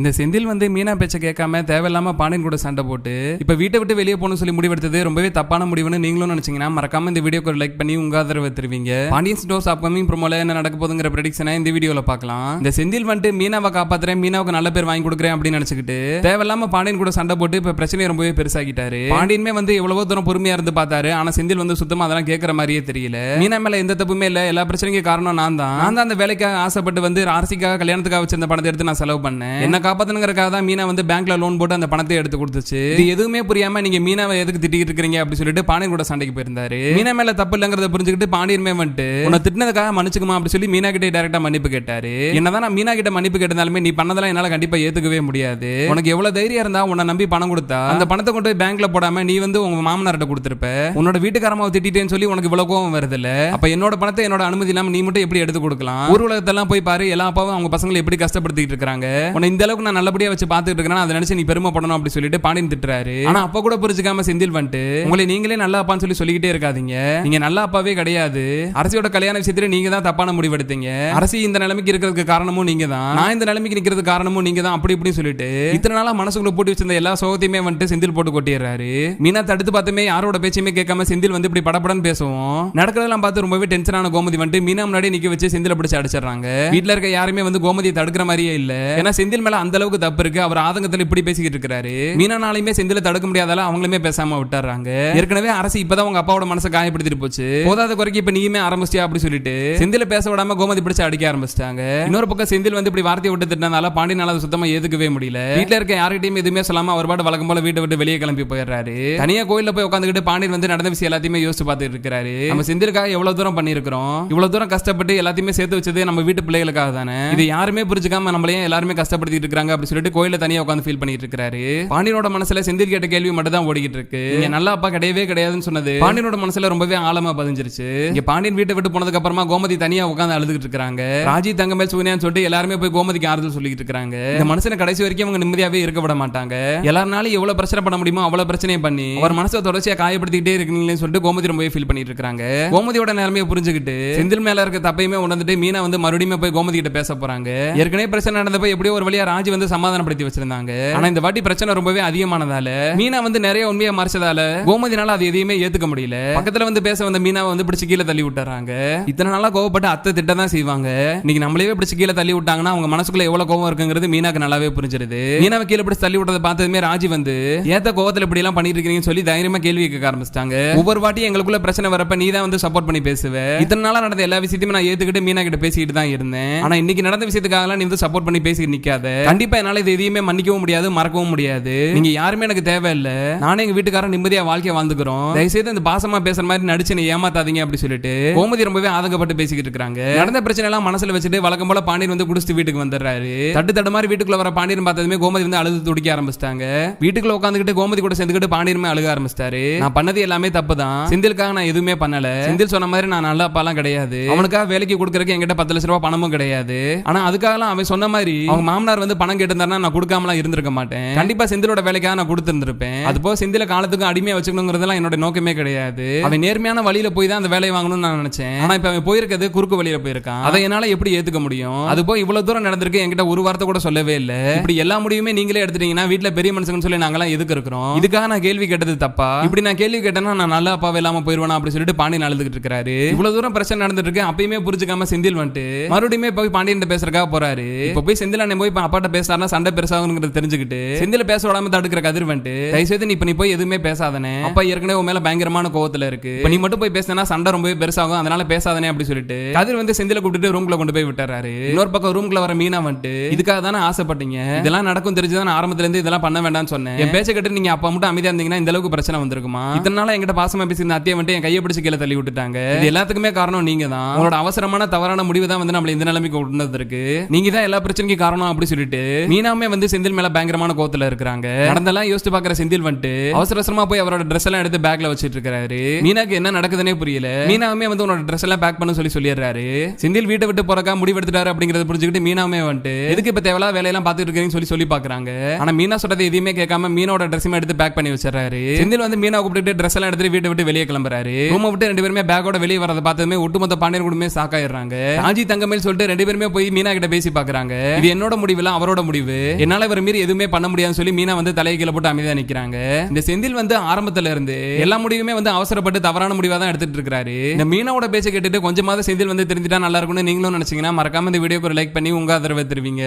இந்த செந்தில் வந்து மீனா பேச்ச கேட்காம தேவையில்லாம பாண்டியன் கூட சண்டை போட்டு இப்ப வீட்டை விட்டு வெளியே போகணும்னு சொல்லி முடிவெடுத்தது ரொம்பவே தப்பான முடிவுன்னு நீங்களும் நினைச்சீங்கன்னா மறக்காம இந்த வீடியோக்கு ஒரு லைக் பண்ணி உங்க ஆதரவு தருவீங்க. பாண்டியன்ஸ் டோஸ் அப்கமிங் ப்ரோமோல என்ன நடக்க போதுங்கிற ப்ரெடிக்ஷனை இந்த வீடியோல பார்க்கலாம். இந்த செந்தில் வந்துட்டு மீனாவை காப்பாத்துறேன் மீனாவுக்கு நல்ல பேர் வாங்கி கொடுக்குறேன் அப்படின்னு நினைச்சுக்கிட்டு தேவையில்லாம பாண்டியன் கூட சண்டை போட்டு இப்ப பிரச்சனையை ரொம்பவே பெருசாக்கிட்டாரு பாண்டியன்மே வந்து எவ்வளவோ தூரம் பொறுமையா இருந்து பார்த்தாரு ஆனா செந்தில் வந்து சுத்தமா அதெல்லாம் கேட்கற மாதிரியே தெரியல. மீனா மேல எந்த தப்புமே இல்ல எல்லா பிரச்சனைக்கும் காரணம் நான் தான். நான் தான் அந்த வேலைக்காக ஆசைப்பட்டு வந்து ஆர்சிக்காக கல்யாணத்துக்காக வச்சிருந்த பணத்தை எடுத்து நான் செலவு பண்ணேன். என்ன காப்பாத்தணுங்கிறக்காக தான் மீனா வந்து பேங்க்ல லோன் போட்டு அந்த பணத்தை எடுத்து கொடுத்துச்சு. இது எதுவுமே புரியாம நீங்க மீனாவை எதுக்கு திட்டிட்டு இருக்கீங்க அப்படின்னு சொல்லிட்டு பாண்டியன் கூட சண்டைக்கு போயிருந்தாரு. மீனா மேல தப்பு இல்லங்கிறத புரிஞ்சுக்கிட்டு பாண்டியன்மே வந்துட்டு உன்னை திட்டினதுக்காக மன்னிச்சுக்குமா அப்படி சொல்லி மீனா கிட்டே டேரக்டா மன்னிப்பு கேட்டாரு. என்னதான் நான் மீனா கிட்ட மன்னிப்பு கேட்டிருந்தாலுமே நீ பண்ணதெல்லாம் என்னால கண்டிப்பா ஏத்துக்கவே முடியாது. உனக்கு எவ்வளவு தைரியம் இருந்தா உன்னை நம்பி பணம் கொடுத்தா அந்த பணத்தை கொண்டு போய் பேங்க்ல போடாம நீ வந்து உங்க மாமனார்ட்ட கொடுத்துருப்ப. உன்னோட வீட்டுக்காரமாவை திட்டிட்டேன்னு சொல்லி உனக்கு இவ்வளவு கோவம் வருது இல்ல அப்ப என்னோட பணத்தை என்னோட அனுமதி இல்லாம நீ மட்டும் எப்படி எடுத்து கொடுக்கலாம்? ஊர் உலகத்தெல்லாம் போய் பாரு எல்லா அப்பாவும் அவங்க பசங்களை எப்படி கஷ்டப்படுத்திட்டு இருக்காங்க? உன்னை இந்த அளவுக்கு நான் நல்லபடியா வச்சு பாத்துட்டு இருக்கேன் அதை நினைச்சு நீ பெருமைப்படணும் அப்படி சொல்லிட்டு பாண்டியன் திட்டுறாரு. ஆனா அப்ப கூட புரிஞ்சுக்காம செந்தில் வந்துட்டு உங்களை நீங்களே நல்ல அப்பான்னு சொல்லி சொல்லிக்கிட்டே இருக்காதீங்க. நீங்க நல்ல அப்பாவே கிடையாது. அரசியோட கல்யாண விஷயத்துல நீங்க தான் தப்பான முடிவு எடுத்தீங்க. அரசி இந்த நிலைமைக்கு இருக்கிறதுக்கு காரணமும் நீங்க தான். நான் இந்த நிலைமைக்கு நிக்கிறது காரணமும் நீங்க தான். அப்படி இப்படி சொல்லிட்டு இத்தனை நாளா மனசுக்குள்ள போட்டு வச்சிருந்த எல்லா சோகத்தையுமே வந்துட்டு செந்தில் போட்டு கொட்டிடுறாரு. மீனா தடுத்து பார்த்துமே யாரோட பேச்சையுமே கேட்காம செந்தில் வந்து இப்படி படப்படன்னு பேசுவோம். நடக்கிறதெல்லாம் பார்த்து ரொம்பவே டென்ஷனான கோமதி வந்துட்டு மீனா முன்னாடி நிக்க வச்சு செந்தில் பிடிச்சி அடிச்சிடுறாங்க. வீட்டுல இருக்க யாருமே வந்து கோமதியை தடுக்கிற மாதிரியே இல்ல. ஏன்னா செந்தில் மேல அந்த அளவுக்கு தப்பு இருக்கு. அவர் ஆதங்கத்துல இப்படி பேசிக்கிட்டு இருக்காரு மீனானாலையுமே செந்தில தடுக்க முடியாதால அவங்களுமே பேசாம விட்டுறாங்க. ஏற்கனவே அரசு இப்பதான் உங்க அப்பாவோட மனசை காயப்படுத்திட்டு போச்சு. போதாத குறைக்கு இப்ப நீயுமே ஆரம்பிச்சியா அப்படி சொல்லிட்டு செந்தில பேச விடாம கோமதி பிடிச்சு அடிக்க ஆரம்பிச்சிட்டாங்க. இன்னொரு பக்கம் செந்தில் வந்து இப்படி வார்த்தையை விட்டு திட்டனால பாண்டியனால அதை சுத்தமா எதுக்கவே முடியல. வீட்ல இருக்க யார்கிட்டயும் எதுவுமே சொல்லாம அவர் பாட்டு வழக்கம் போல வீட்டை விட்டு வெளியே கிளம்பி போயிடுறாரு. தனியா கோயில போய் உட்காந்துக்கிட்டு பாண்டியன் வந்து நடந்த விஷயம் எல்லாத்தையுமே யோசிச்சு பார்த்துட்டு இருக்காரு நம்ம செந்திலுக்காக எவ்வளவு தூரம் பண்ணிருக்கிறோம் இவ்வளவு தூரம் கஷ்டப்பட்டு எல்லாத்தையுமே சேர்த்து வச்சது நம்ம வீட்டு பிள்ளைகளுக்காக தானே? இது யாருமே புரிஞ்சுக்காம நம்மளையும் எல்லாருமே கஷ்டப்படுத்திட்டு இருக்கிறாங்க அப்படி சொல்லிட்டு கோயில தனியா உட்காந்து ஃபீல் பண்ணிட்டு இருக்காரு பாண்டியனோட மனசுல செந்தில் கேட்ட கேள்வி மட்டும் தான் ஓடிக்கிட்டு இருக்கு நல்ல அப்பா கிடையவே கிடையாதுன்னு சொன்னது. பாண்டியனோட மனசுல ரொம்பவே ஆழமா பதிஞ்சிருச்சு. இங்க பாண்டியன் வீட்டை விட்டு போனதுக்கு அப்புறமா கோமதி தனியா உட்காந்து அழுதுகிட்டு இருக்காங்க ராஜி தங்கமேல் சூனியான்னு சொல்லிட்டு எல்லாருமே போய் கோமதிக்கு ஆறுதல் சொல்லிட்டு இருக்காங்க இந்த மனுஷனை கடைசி வரைக்கும் அவங்க நிம்மதியாவே இருக்க விட மாட்டாங்க. எல்லாருனாலும் எவ்வளவு பிரச்சனை பண்ண முடியுமோ அவ்வளவு பிரச்சனையும் பண்ணி அவர் மனசை தொடர்ச்சியா காயப்படுத்திக்கிட்டே இருக்கீங்களேன்னு சொல்லிட்டு கோமதி ரொம்பவே ஃபீல் பண்ணிட்டு இருக்காங்க கோமதியோட நிலைமையை புரிஞ்சுக்கிட்டு செந்தில் மேல இருக்க தப்பையுமே உணர்ந்துட்டு மீனா வந்து மறுபடியும் போய் கோமதி கிட்ட பேச போறாங்க. ஏற்கனவே பிரச்சனை நடந்தப்ப எப்படியோ ஒரு வழியா ராஜி வந்து சமாதானப்படுத்தி வச்சிருந்தாங்க. ஆனா இந்த வாட்டி பிரச்சனை ரொம்பவே அதிகமானதால மீனா வந்து நிறைய உண்மையை மறைச்சதால கோமதினால அது எதையுமே ஏத்துக்க முடியல. பக்கத்துல வந்து பேச வந்த மீனாவை வந்து பிடிச்சு கீழே தள்ளி விட்டுறாங்க. இத்தனை நாளா கோவப்பட்டு அத்தை திட்ட தான் செய்வாங்க. இன்னைக்கு நம்மளே பிடிச்சு கீழே தள்ளி விட்டாங்கன்னா அவங்க மனசுக்குள்ள எவ்வளவு கோவம் இருக்குங்கிறது மீனாக்கு நல்லாவே புரிஞ்சிருது. மீனாவை கீழே பிடிச்சு தள்ளி விட்டதை பார்த்ததுமே ராஜி வந்து ஏத்த கோவத்துல இப்படி எல்லாம் பண்ணிட்டு இருக்கீங்கன்னு சொல்லி தைரியமா கேள்வி கேட்க ஆரம்பிச்சிட்டாங்க. ஒவ்வொரு வாட்டியும் எங்களுக்குள்ள பிரச்சனை வரப்ப நீ தான் வந்து சப்போர்ட் பண்ணி பேசுவ. இத்தனை நாளா நடந்த எல்லா விஷயத்தையும் நான் ஏத்துக்கிட்டு மீனா கிட்ட பேசிக்கிட்டு தான் இருந்தேன். ஆனா இன்னைக்கு நடந்த விஷயத்துக்காக நீ வந்து சப்போர்ட் பண்ணி பேசி நிக்காத. கண்டிப்பா என்னால இது எதையுமே மன்னிக்கவும் முடியாது மறக்கவும் முடியாது. நீங்க யாருமே எனக்கு தேவையில்ல. நானே எங்க வீட்டுக்காரன் நிம்மதியா வாழ்க்கைய வாழ்ந்துக்கிறோம். தயவுசெய்து இந்த பாசமா பேசுற மாதிரி நடிச்சு நீ ஏமாத்தாதீங்க அப்படி சொல்லிட்டு கோமதி ரொம்பவே ஆதங்கப்பட்டு பேசிக்கிட்டு இருக்காங்க. நடந்த பிரச்சனை எல்லாம் மனசுல வச்சுட்டு வழக்கம் போல பாண்டியன் வந்து குடிச்சிட்டு வீட்டுக்கு வந்துடுறாரு. தட்டு தட்டு மாதிரி வீட்டுக்குள்ள வர பாண்டியன் பார்த்ததுமே கோமதி வந்து அழுது துடிக்க ஆரம்பிச்சிட்டாங்க. வீட்டுக்குள்ள உட்காந்துக்கிட்டு கோமதி கூட சேர்ந்துக்கிட்டு பாண்டியனுமே அழுக ஆரம்பிச்சிட்டாரு. நான் பண்ணது எல்லாமே தப்பு தான் செந்திலுக்காக நான் எதுவுமே பண்ணல. செந்தில் சொன்ன மாதிரி நான் நல்ல அப்பாலாம் கிடையாது. அவனுக்காக வேலைக்கு கொடுக்கறதுக்கு என்கிட்ட பத்து லட்ச ரூபாய் பணமும் கிடையாது. ஆனா அதுக்காகலாம் அவன் சொன்ன மாதிரி அவங்க மாமனார் வந்து பணம் கேட்டிருந்தாருன்னா நான் கொடுக்காமலாம் இருந்திருக்க மாட்டேன். கண்டிப்பா செந்திலோட வேலைக்காக நான் கொடுத்திருந்திருப்பேன். அது போக செந்தில காலத்துக்கும் அடிமையா வச்சுக்கணுங்கிறதுலாம் என்னோட நோக்கமே கிடையாது. அவன் நேர்மையான வழியில போய் தான் அந்த வேலையை வாங்கணும்னு நான் நினைச்சேன். ஆனா இப்ப அவன் போயிருக்கிறது குறுக்கு வழியில போயிருக்கான். அதை என்னால எப்படி ஏத்துக்க முடியும்? அது போய் இவ்வளவு தூரம் நடந்திருக்கு என்கிட்ட ஒரு வார்த்தை கூட சொல்லவே இல்ல. இப்படி எல்லா முடிவுமே நீங்களே எடுத்துட்டீங்கன்னா வீட்டுல பெரிய மனுஷங்கன்னு சொல்லி நாங்களாம் எதுக்கு இருக்கிறோம்? இதுக்காக நான் கேள்வி கேட்டது தப்பா? இப்படி நான் கேள்வி கேட்டேன்னா நான் நல்ல அப்பாவே இல்லாம போயிருவேன் அப்படி சொல்லிட்டு பாண்டியன் அழுதுகிட்டு இருக்காரு. இவ்வளவு தூரம் பிரச்சனை நடந்துட்டு இருக்கு அப்பயுமே புரிஞ்சுக்காம செந்தில் வந்துட்டு மறுபடியுமே போய் பாண்டியன் பேசுறதுக்காக போறாரு. இப்ப போய் செந்தில் அண்ணன் போய் அப்பா அப்பாட்ட பேசாருன்னா சண்டை பெருசாகுங்கிறத தெரிஞ்சுக்கிட்டு செந்தில பேச விடாம தடுக்கிற கதிர் வந்துட்டு தயவுசெய்து நீ இப்ப நீ போய் எதுவுமே பேசாதனே. அப்பா ஏற்கனவே உன் மேல பயங்கரமான கோவத்துல இருக்கு. நீ மட்டும் போய் பேசினா சண்டை ரொம்பவே பெருசாகும் அதனால பேசாதனே அப்படி சொல்லிட்டு கதிர் வந்து செந்தில கூப்பிட்டு ரூம்ல கொண்டு போய் விட்டுறாரு. இன்னொரு பக்கம் ரூம்ல வர மீனா வந்துட்டு இதுக்காக தானே ஆசைப்பட்டீங்க? இதெல்லாம் நடக்கும் தெரிஞ்சுதான் ஆரம்பத்துல இருந்து இதெல்லாம் பண்ண வேண்டாம்னு சொன்னேன். என் பேச்ச கேட்டு நீங்க அப்பா மட்டும் அமைதியா இருந்தீங்கன்னா இந்த அளவுக்கு பிரச்சனை வந்திருக்குமா? இத்தனை எங்கிட்ட என்கிட்ட பாசமா பேசியிருந்த அத்தியை வந்துட்டு என் கையை பிடிச்சு கீழே தள்ளி விட்டுட்டாங்க. இது எல்லாத்துக்குமே காரணம் நீங்க தான் உங்களோட அவசரமான தவறான முடிவு தான் வந்து நம்மள இந்த நிலைமைக்கு கொண்டு வந்திருக்கு நீங்க தான் எல்லா பிரச்சனைக்கும் காரணம் அப்படி சொல்லிட்டு மீனாமே வந்து செந்தில் மேல பயங்கரமான கோத்துல இருக்கிறாங்க. நடந்தெல்லாம் யோசிச்சு பாக்குற செந்தில் வந்துட்டு அவசர அவசரமா போய் அவரோட ட்ரெஸ் எல்லாம் எடுத்து பேக்ல வச்சிட்டு இருக்காரு மீனாக்கு என்ன நடக்குதுன்னே புரியல. மீனாமே வந்து உன்னோட ட்ரெஸ் எல்லாம் பேக் பண்ண சொல்லி சொல்லிடுறாரு. செந்தில் வீட்டை விட்டு போறக்கா முடிவு எடுத்துட்டாரு அப்படிங்கறத புரிஞ்சுக்கிட்டு மீனாமே வந்துட்டு எதுக்கு இப்ப தேவையில்லாத வேலையெல்லாம் பாத்துட்டு இருக்கீங்கன்னு சொல்லி சொல்லி பாக்குறாங்க ஆனா மீனா சொல்றது எதையுமே கேட்காம மீனோட ட்ரெஸ்ஸுமே எடுத்து பேக் பண்ணி வச்சிடறாரு. செந்தில் வந்து மீனா கூப்பிட்டு ட்ரெஸ் எல்லாம் எடுத்து வீட்டை விட்டு வெளியே கிளம்புறாரு. ரூமை விட்டு ரெண்டு பேருமே பேக்கோட வெளியே வரதை பார்த்ததுமே ஒட்டுமொத்த பாண்டியன் குடும்பமே சாக்காயிடுறாங்க ராஜி தங்கமேல் சொல்லிட்டு ரெண்டு பேருமே போய் மீனா கிட்ட பேசி பாக்குறாங்க இது என்னோட முடிவுல அவரோட முடிவு. என்னால இவர் மீறி எதுவுமே பண்ண முடியாதுன்னு சொல்லி மீனா வந்து தலையை கீழே போட்டு அமைதியா நிக்கிறாங்க. இந்த செந்தில் வந்து ஆரம்பத்துல இருந்து எல்லா முடிவுமே வந்து அவசரப்பட்டு தவறான முடிவா தான் எடுத்துட்டு இருக்காரு இந்த மீனாவோட பேச்சை கேட்டுட்டு கொஞ்சமாவது செந்தில் வந்து தெரிஞ்சுட்டா நல்லா இருக்கும்னு நீங்களும் நினைச்சீங்கன்னா மறக்காம இந்த வீடியோக்கு ஒரு லைக் பண்ணி உங்க ஆதரவை தருவீங்க.